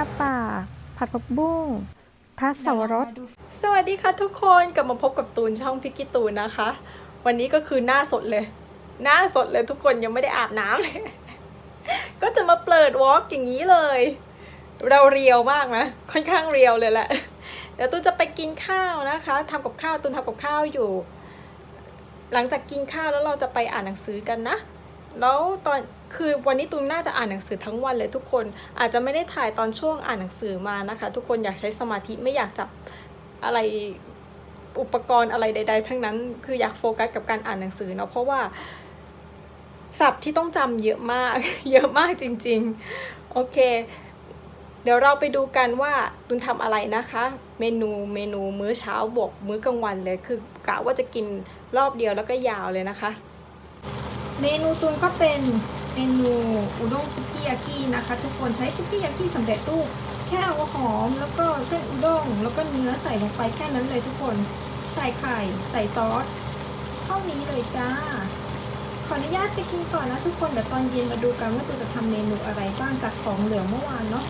าป่า ผัดผักบุ้งทัสสวรสสวัสดีค่ะทุกคนกลับมาพบกับตูนช่องพิกกี้ตูนนะคะ วันนี้ก็คือหน้าสดเลย หน้าสดเลยทุกคนยังไม่ได้อาบน้ำเลย ก็จะมาเปิดวอล์กอย่างนี้เลย เราเรียวมากนะ ค่อนข้างเรียวเลยแหละ เดี๋ยวตูนจะไปกินข้าวนะคะทำกับข้าวตูนทำกับข้าวอยู่ หลังจากกินข้าวแล้วเราจะไปอ่านหนังสือกันนะ แล้วตอนคือวันนี้ตูนน่าจะอ่านหนังสือทั้งวันเลยทุกคน อาจจะไม่ได้ถ่ายตอนช่วงอ่านหนังสือมานะคะ ทุกคนอยากใช้สมาธิไม่อยากจับอะไรอุปกรณ์อะไรใด ๆ ทั้งนั้น คืออยากโฟกัสกับการอ่านหนังสือเนาะเพราะว่าศัพท์ที่ต้องจำเยอะมาก เยอะมากจริง ๆ โอเค เดี๋ยวเราไปดูกันว่าตุนทำอะไรนะคะ เมนูเมนูมื้อเช้าบวกมื้อกลางวันเลยคือกะว่าจะกินรอบเดียวแล้วก็ยาวเลยนะคะ เมนูตุนก็เป็นเมนูอุด้งซุกิยากินะคะ ทุกคนใช้ซุกิยากิสำเร็จรูปแค่เอาหอมแล้วก็เส้นอุด้งแล้วก็เนื้อใส่ลงไปแค่นั้นเลยทุกคนใส่ไข่ใส่ซอสเท่านี้เลยจ้า ขออนุญาตไปกินก่อนนะทุกคนเดี๋ยวตอนเย็นมาดูกันว่าตูจะทำเมนูอะไรบ้างจากของเหลือเมื่อวานเนาะ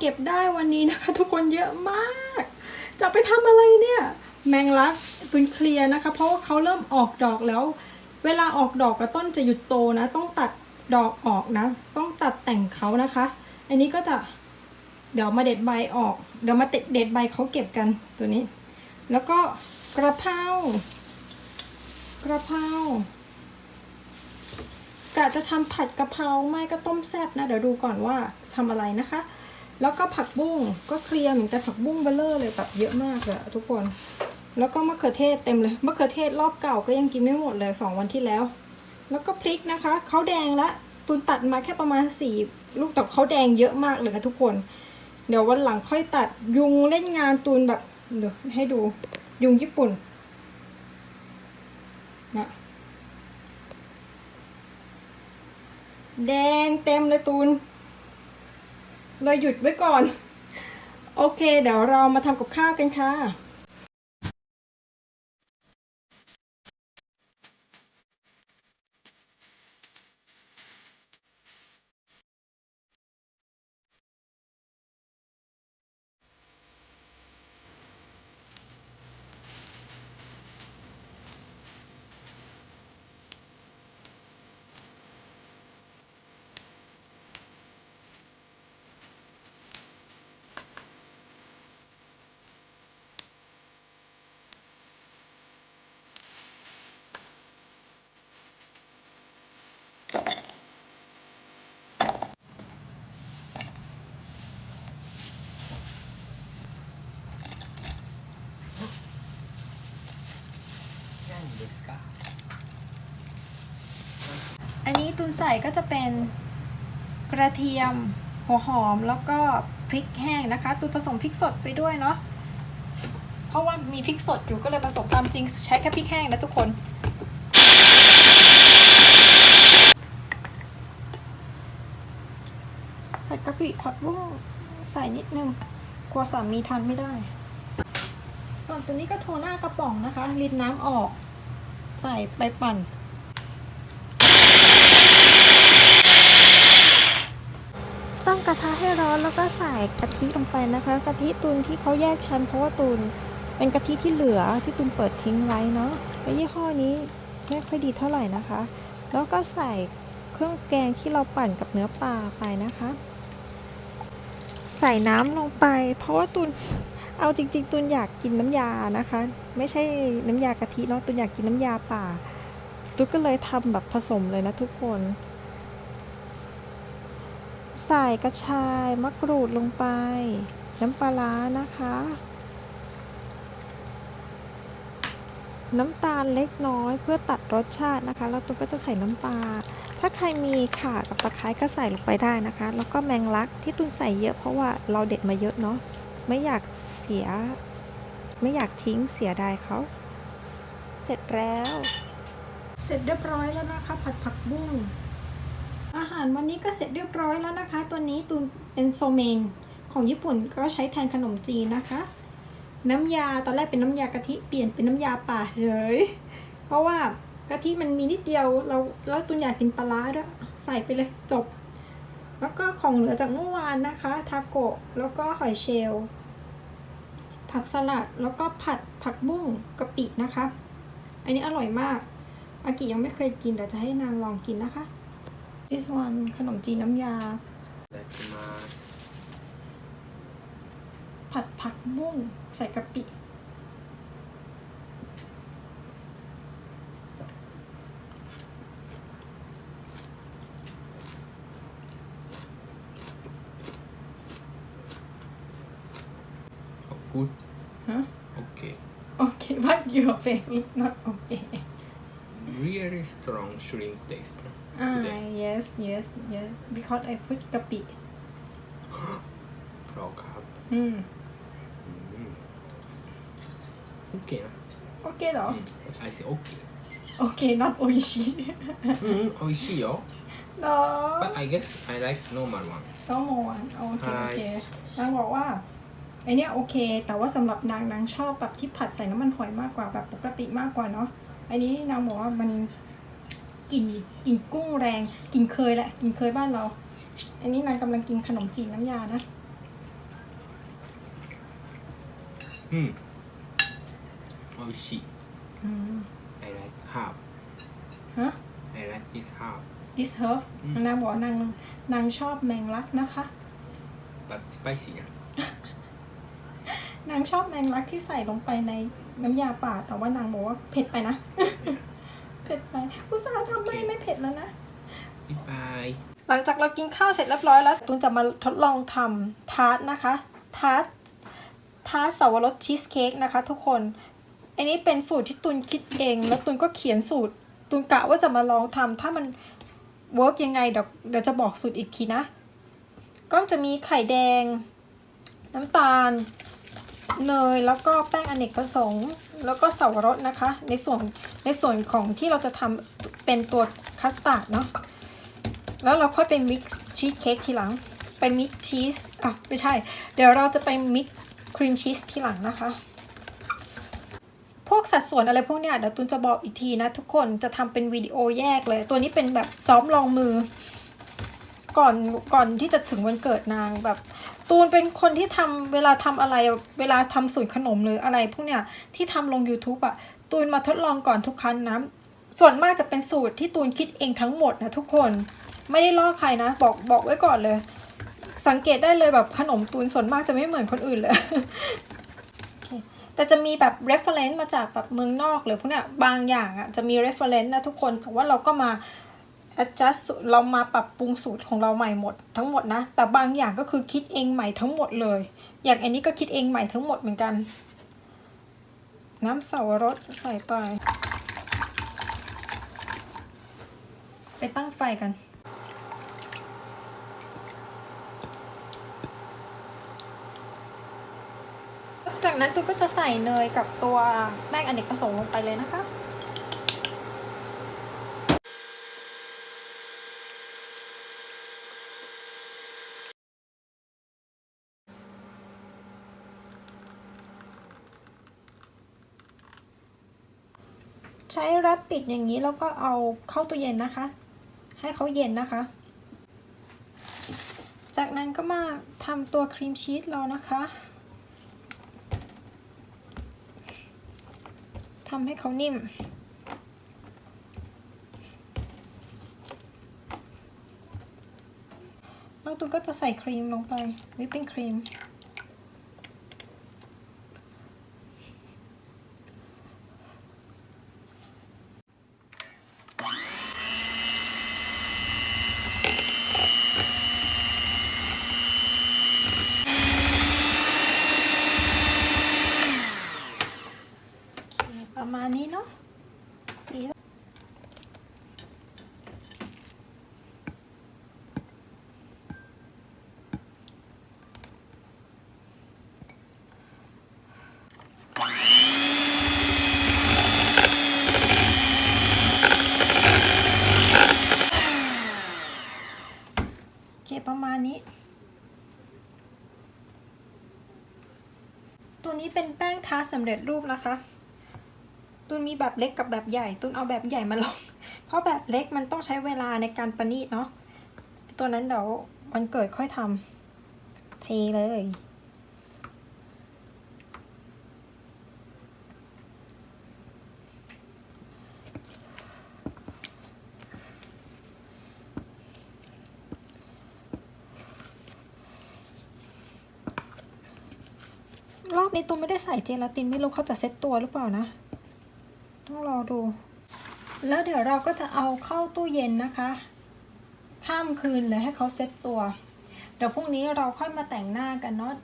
เก็บได้วันนี้นะคะ ทุกคนเยอะมาก จะไปทำอะไรเนี่ย แมงลักตุนเคลียร์นะคะ เพราะว่าเขาเริ่มออกดอกแล้ว เวลาออกดอกกับต้นจะหยุดโตนะ ต้องตัดดอกออกนะ ต้องตัดแต่งเขานะคะ อันนี้ก็จะเดี๋ยวมาเด็ดใบออก เดี๋ยวมาเด็ดเด็ดใบเขาเก็บกันตัวนี้ แล้วก็กระเพรากระเพรากะจะทำผัดกะเพราไม่ก็ต้มแซ่บนะ เดี๋ยวดูก่อนว่าทำอะไรนะคะ แล้วก็ผักบุ้งก็เคลียร์เหมือนแต่ผักบุ้งเบลเลอร์เลยแบบเยอะมากเลยอะทุกคน แล้วก็มะเขือเทศเต็มเลยมะเขือเทศรอบเก่าก็ยังกินไม่หมดเลยสองวันที่แล้ว แล้วก็พริกนะคะเขาแดงละตูนตัดมาแค่ประมาณสี่ลูกแต่เขาแดงเยอะมากเลยค่ะทุกคน เดี๋ยววันหลังค่อยตัดยุงเล่นงานตูนแบบเดี๋ยวให้ดูยุงญี่ปุ่นนะแดงเต็มเลยตูน เลยหยุดไว้ก่อน โอเค เดี๋ยวเรามาทำกับข้าวกันค่ะ ตุนใส่ก็จะเป็นกระเทียม หัวหอมแล้วก็พริกแห้งนะคะตุนผสมพริกสดไปด้วยเนาะเพราะว่ามีพริกสดอยู่ก็เลยผสมตามจริงใช้แค่พริกแห้งนะทุกคนผัดกะปิผัดบุ้งใส่นิดนึงกลัวสามีทานไม่ได้ ส่วนตัวนี้ก็โทน่ากระป๋องนะคะรินน้ำออก ใส่ไปปั่น ตั้ง กระทะให้ร้อนแล้วก็ใส่กะทิลงไปนะคะกะทิตุนที่เขาแยกชั้นเพราะว่าตุนเป็นกะทิที่เหลือที่ตุนเปิดทิ้งไว้เนาะแล้วยี่ห้อนี้ไม่ค่อยดีเท่าไหร่นะคะ แล้วก็ใส่เครื่องแกงที่เราปั่นกับเนื้อปลาไปนะคะ ใส่น้ำลงไป เพราะว่าตุนเอาจริง ๆ ตุนอยากกินน้ำยานะคะ ไม่ใช่น้ำยากะทิเนาะตุนอยากกินน้ำยาป่าตุนก็เลยทำแบบผสมเลยนะทุกคน ใส่กระชายมะกรูดลงไป น้ำปลาร้านะคะ น้ำตาลเล็กน้อยเพื่อตัดรสชาตินะคะ แล้วตุ้ก็จะใส่น้ำปลา ถ้าใครมีข่ากับตะไคร้ก็ใส่ลงไปได้นะคะ แล้วก็แมงลักที่ตุ้นใส่เยอะเพราะว่าเราเด็ดมาเยอะเนาะไม่อยากเสีย ไม่อยากทิ้งเสียดายเขา เสร็จแล้ว เสร็จเรียบร้อยแล้วนะคะ ผัดผักบุ้ง อาหารวันนี้ก็เสร็จเรียบร้อยแล้วนะคะ ตัวนี้ตูนเป็นโซเมนของญี่ปุ่นก็ใช้แทนขนมจีนนะคะ น้ำยาตอนแรกเป็นน้ำยากะทิเปลี่ยนเป็นน้ำยาป่าเฉยเพราะว่ากะทิมันมีนิดเดียวเราแล้วตุนอยากกินปลาร้าด้วยใส่ไปเลยจบ แล้วก็ของเหลือจากเมื่อวานนะคะทาโกะแล้วก็หอยเชลล์ผักสลัดแล้วก็ผัดผักบุ้งกะปินะคะ อันนี้อร่อยมาก อากิยังไม่เคยกินแต่จะให้นางลองกินนะคะ this one ขนมจีนน้ำยา ผัดผักบุ้งใส่กะปิ good. Huh? Okay. Okay, but your face is not okay. strong shrimp taste today. yes, yes, yes. Because I put gapi. เพราะครับอืมโอเคนะโอเคเหรอ ม I say okay โอเค not โออิชิอืมโอ้ยชิโย เนาะ but I guess I like normal one ก็โมนโอเค ใช่ โอเคนางบอกว่าไอเนี้ยโอเค แต่ว่าสำหรับนางนางชอบแบบที่ผัดใส่น้ำมันหอยมากกว่าแบบปกติมากกว่าเนาะไอนี้นางบอกว่ามัน กลิ่นกลิ่นกุ้งแรงกลิ่นเคยแหละกลิ่นเคยบ้านเรา อันนี้นางกำลังกินขนมจีนน้ำยานะอืมโอชิ อืม I like half ฮะ I like this half this herb อืนางบอกนางนางชอบแมงลักนะคะ but spicy นนางชอบแมงลักที่ใส่ลงไปในน้ำยาป่า แต่ว่านางบอกว่าเผ็ดไปนะ เผ็ดไปอุตส่าห์ทำไม่ไม่เผ็ดแล้วนะบ๊ายบายหลังจากเรากินข้าวเสร็จเรียบร้อยแล้วตูนจะมาทดลองทำทาร์ตนะคะ ทาร์ตทาร์ตสาวรสชีสเค้กนะคะ ทุกคน อันนี้เป็นสูตรที่ตูนคิดเอง แล้วตูนก็เขียนสูตรตูนกะว่าจะมาลองทำถ้ามันเวิร์กยังไงเดี๋ยวเดี๋ยวจะบอกสูตรอีกทีนะ ก็จะมีไข่แดง น้ำตาล เนยแล้วก็แป้งอเนกประสงค์แล้วก็เสาวรสนะคะ ในส่วนในส่วนของที่เราจะทำเป็นตัวคัสตาร์ดเนาะแล้วเราค่อยไปมิกซ์ชีสเค้กทีหลัง ไปมิกซ์ชีสอะไม่ใช่ เดี๋ยวเราจะไปมิกซ์ครีมชีสทีหลังนะคะ พวกสัดส่วนอะไรพวกเนี้ยเดี๋ยวตุนจะบอกอีกทีนะทุกคนจะทำเป็นวิดีโอแยกเลย ตัวนี้เป็นแบบซ้อมลองมือ ก่อนก่อนที่จะถึงวันเกิดนางแบบ ตูนเป็นคนที่ทำเวลาทำอะไรเวลาทำสูตรขนมหรืออะไรพวกเนี้ยที่ทำลง YouTube อะตูนมาทดลองก่อนทุกครั้งนะส่วนมากจะเป็นสูตรที่ตูนคิดเองทั้งหมดนะทุกคนไม่ได้ลอกใครนะบอกบอกไว้ก่อนเลย สังเกตได้เลยแบบขนมตูนส่วนมากจะไม่เหมือนคนอื่นเลยแต่จะมีแบบ reference มาจากแบบเมืองนอกหรือพวกเนี้ยบางอย่างอะ่ะจะมี reference นะทุกคนแต่ว่าเราก็มา adjust เรามาปรับปรุงสูตรของเราใหม่หมดทั้งหมดนะ แต่บางอย่างก็คือคิดเองใหม่ทั้งหมดเลย อย่างอันนี้ก็คิดเองใหม่ทั้งหมดเหมือนกัน น้ำเสาวรสใส่ไปเป็นตั้งไฟกันจากนั้นตูก็จะใส่เนยกับตัวแป้งอเนกประสงค์ลงไปเลยนะคะ ใช้แรปปิดอย่างนี้แล้วก็เอาเข้าตู้เย็นนะคะ ให้เขาเย็นนะคะ จากนั้นก็มาทำตัวครีมชีสเรานะคะทำให้เขานิ่ม แล้วตูนก็จะใส่ครีมลงไปวิปปิ้งครีม นี้เนาะดีแล้วโอเคประมาณนี้ ตัวนี้เป็นแป้งทาสำเร็จรูปนะคะ ตุนมีแบบเล็กกับแบบใหญ่ ตุนเอาแบบใหญ่มาลองเพราะแบบเล็กมันต้องใช้เวลาในการประณีตเนาะตัวนั้นเดี๋ยววันเกิดค่อยทำเทเลยรอบนี้ตุนไม่ได้ใส่เจลาตินไม่รู้เขาจะเซ็ตตัวหรือเปล่านะ ต้องรอดู แล้วเดี๋ยวเราก็จะเอาเข้าตู้เย็นนะคะ ข้ามคืนเลยให้เขาเซ็ตตัว เดี๋ยวพรุ่งนี้เราค่อยมาแต่งหน้ากันเนาะ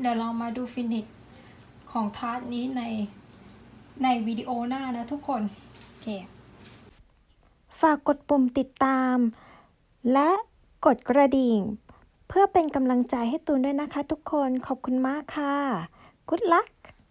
เดี๋ยวเรามาดูฟินิชของทาร์ตนี้ในในวิดีโอหน้านะทุกคน โอเค ฝากกดปุ่มติดตาม และกดกระดิ่ง เพื่อเป็นกำลังใจให้ตูนด้วยนะคะทุกคนขอบคุณมากค่ะ Good luck